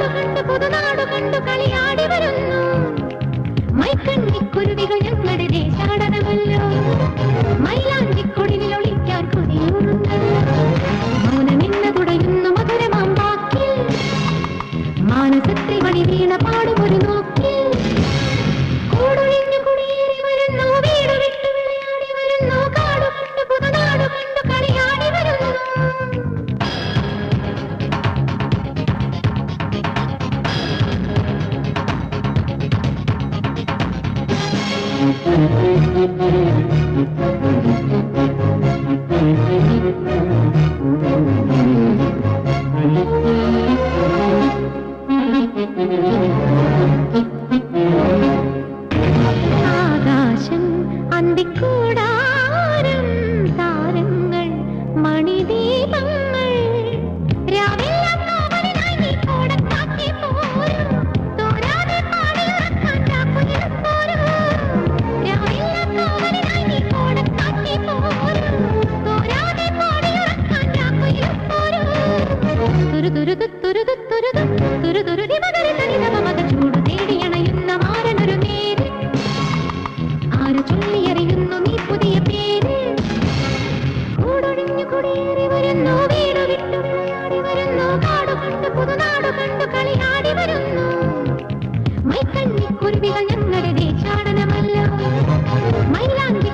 കാടു കണ്ടു പുതുനാട് കണ്ടു കളിയാടി വരുന്നു. മൈക്കണ്ണിക്കുരുവികൾ ഞങ്ങളുടെ ദേശാടനമല്ലോ. മൈലാഞ്ചിക്കൊടിയിൽ ഒളിക്കാൻ കൊതിയൂറുന്നു മൗനമെന്ന് തുടയുന്നു മധുരമാം വാക്കിൽ മാനസത്തിൽ മണി വീണ പാടുമൊരു നോക്കിൽ ஆகாசம் அந்திக்கூட മാരനൊരു നീ പുതിയ വരുന്നു വിട്ടു വരുന്നു പുതുനാട് വരുന്നു മൈക്കണ്ണി ഞങ്ങളുടെ ചാടനമല്ല. മൈലാങ്കി